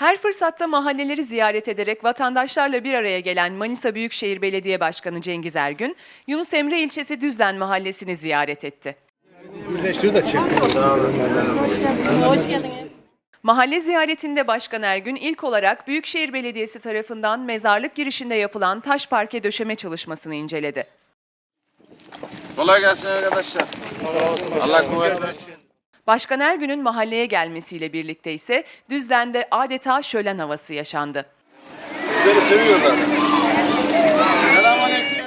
Her fırsatta mahalleleri ziyaret ederek vatandaşlarla bir araya gelen Manisa Büyükşehir Belediye Başkanı Cengiz Ergün, Yunus Emre ilçesi Düzlen mahallesini ziyaret etti. Mahalle ziyaretinde Başkan Ergün ilk olarak Büyükşehir Belediyesi tarafından mezarlık girişinde yapılan taş parke döşeme çalışmasını inceledi. Kolay gelsin arkadaşlar. Allah kuvvet versin. Başkan Ergün'ün mahalleye gelmesiyle birlikte ise Düzlen'de adeta şölen havası yaşandı. Sizleri seviyorlar. Selamünaleyküm.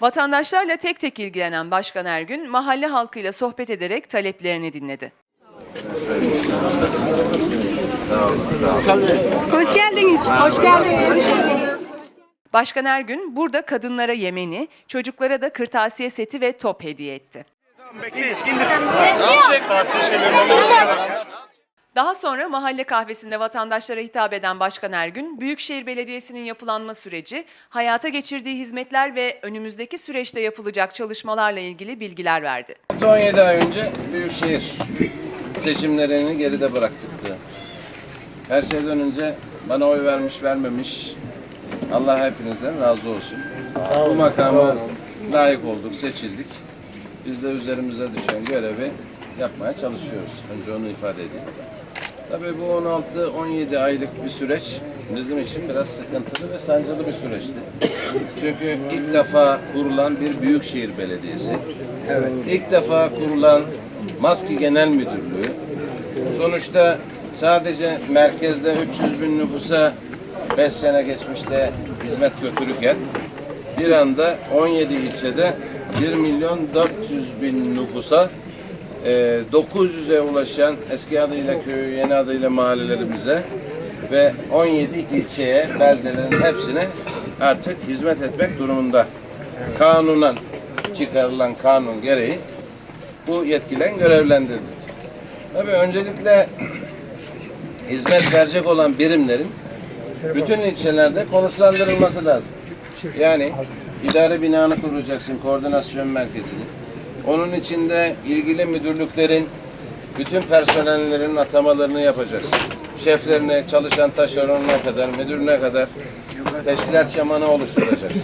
Vatandaşlarla tek tek ilgilenen Başkan Ergün, mahalle halkıyla sohbet ederek taleplerini dinledi. Hoş geldiniz. Hoş geldiniz. Başkan Ergün burada kadınlara yemeni, çocuklara da kırtasiye seti ve top hediye etti. Daha sonra mahalle kahvesinde vatandaşlara hitap eden Başkan Ergün, Büyükşehir Belediyesi'nin yapılanma süreci, hayata geçirdiği hizmetler ve önümüzdeki süreçte yapılacak çalışmalarla ilgili bilgiler verdi. 17 ay önce Büyükşehir seçimlerini geride bıraktık. Her şeyden önce bana oy vermiş vermemiş Allah hepinizden razı olsun. Bu makama layık olduk, seçildik. Biz de üzerimize düşen görevi yapmaya çalışıyoruz. Önce onu ifade edeyim. Tabii bu 16-17 aylık bir süreç bizim için biraz sıkıntılı ve sancılı bir süreçti. Çünkü ilk defa kurulan bir büyükşehir belediyesi. Evet. İlk defa kurulan Maski Genel Müdürlüğü. Sonuçta sadece merkezde 300 bin nüfusa 5 sene geçmişte hizmet götürürken bir anda 17 ilçede 1 milyon 400 bin nüfusa e, 900'e ulaşan eski adıyla köyü, yeni adıyla mahallelerimize ve 17 ilçeye, beldelerin hepsine artık hizmet etmek durumunda. Kanunen çıkarılan kanun gereği bu yetkilen görevlendirdik. Tabii öncelikle hizmet verecek olan birimlerin bütün ilçelerde konuşlandırılması lazım. Yani idare binanı kuracaksın, koordinasyon merkezini. Onun içinde ilgili müdürlüklerin bütün personellerin atamalarını yapacaksın. Şeflerine, çalışan taşeronuna kadar, müdürüne kadar teşkilat şamanı oluşturacaksın.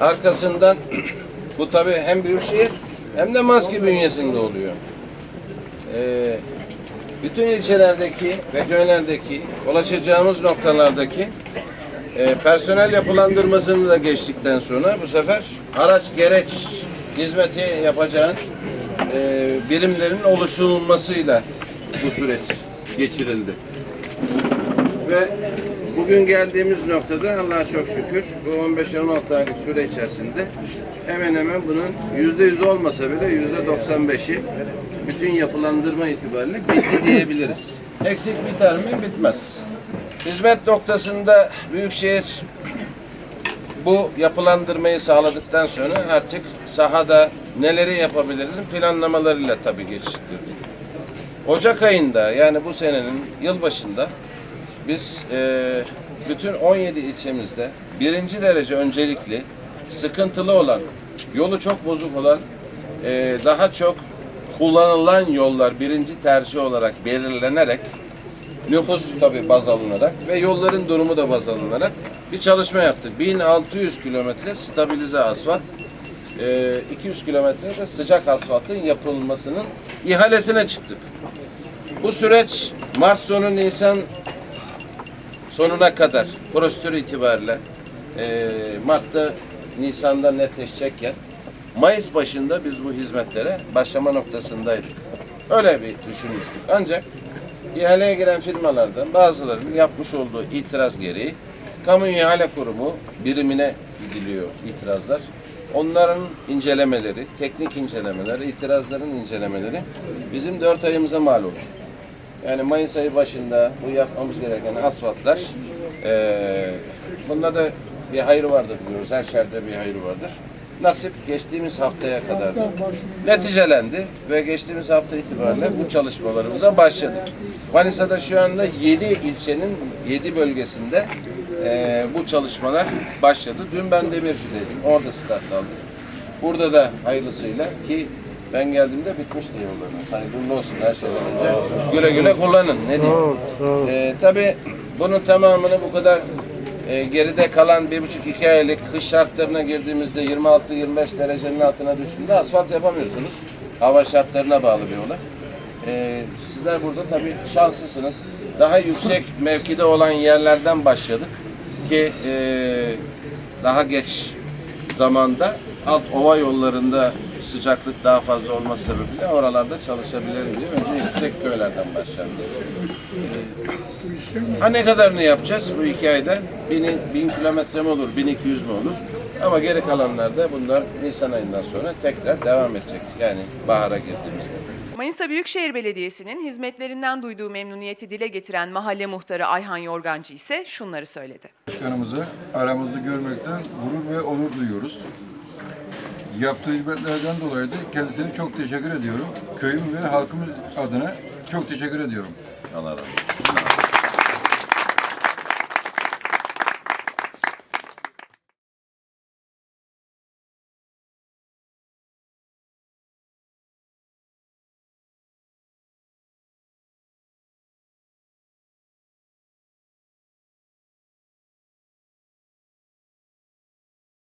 Arkasından bu tabii hem büyükşehir hem de maske bünyesinde oluyor. Ee, bütün ilçelerdeki ve köylerdeki ulaşacağımız noktalardaki e, personel yapılandırmasını da geçtikten sonra bu sefer araç gereç hizmeti yapacağın e, birimlerin oluşturulmasıyla bu süreç geçirildi. Ve bugün geldiğimiz noktada Allah'a çok şükür bu 15-16 aylık süre içerisinde hemen hemen bunun yüzde yüz olmasa bile yüzde 95'i bütün yapılandırma itibariyle bitti diyebiliriz. Eksik biter mi? Bitmez. Hizmet noktasında Büyükşehir bu yapılandırmayı sağladıktan sonra artık sahada neleri yapabiliriz planlamalarıyla tabii geçiştirdik. Ocak ayında yani bu senenin yılbaşında biz e, bütün 17 ilçemizde birinci derece öncelikli sıkıntılı olan, yolu çok bozuk olan, e, daha çok kullanılan yollar birinci tercih olarak belirlenerek nüfus tabi baz alınarak ve yolların durumu da baz alınarak bir çalışma yaptık. 1600 kilometre stabilize asfalt, e, 200 kilometre de sıcak asfaltın yapılmasının ihalesine çıktık. Bu süreç Mart sonu Nisan sonuna kadar prosedür itibariyle e, Mart'ta Nisan'da netleşecekken Mayıs başında biz bu hizmetlere başlama noktasındaydık. Öyle bir düşünmüştük. Ancak ihaleye giren firmalardan bazılarının yapmış olduğu itiraz gereği Kamu İhale Kurumu birimine gidiliyor itirazlar. Onların incelemeleri, teknik incelemeler, itirazların incelemeleri bizim dört ayımıza mal oldu. Yani Mayıs ayı başında bu yapmamız gereken asfaltlar eee bunda da bir hayır vardır diyoruz. Her şerde bir hayır vardır. Nasip geçtiğimiz haftaya kadar da neticelendi ve geçtiğimiz hafta itibariyle bu çalışmalarımıza başladık. Manisa'da şu anda 7 ilçenin 7 bölgesinde eee, bu çalışmalar başladı. Dün ben Demirci'deydim. Orada start aldık. Burada da hayırlısıyla ki Ben geldiğimde bitmişti yollarınız. Hayırlı olsun her şeyden önce. Güle güle kullanın. Ne diyeyim? Ee, tabii bunun tamamını bu kadar e, geride kalan bir buçuk iki aylık kış şartlarına girdiğimizde 26-25 derecenin altına düştüğünde asfalt yapamıyorsunuz. Hava şartlarına bağlı bir olay. Ee, sizler burada tabii şanslısınız. Daha yüksek mevkide olan yerlerden başladık ki e, daha geç zamanda alt ova yollarında sıcaklık daha fazla olması sebebiyle oralarda çalışabilirim diye önce yüksek köylerden başlandı. Ee, ha ne kadarını yapacağız bu iki ayda? Bin, bin kilometre mi olur, 1200 mü olur? Ama geri kalanlarda bunlar Nisan ayından sonra tekrar devam edecek. Yani bahara girdiğimizde. Manisa Büyükşehir Belediyesi'nin hizmetlerinden duyduğu memnuniyeti dile getiren mahalle muhtarı Ayhan Yorgancı ise şunları söyledi. Başkanımızı aramızda görmekten gurur ve onur duyuyoruz. Yaptığı hizmetlerden dolayı da kendisine çok teşekkür ediyorum. Köyüm ve halkımız adına çok teşekkür ediyorum. Allah razı olsun.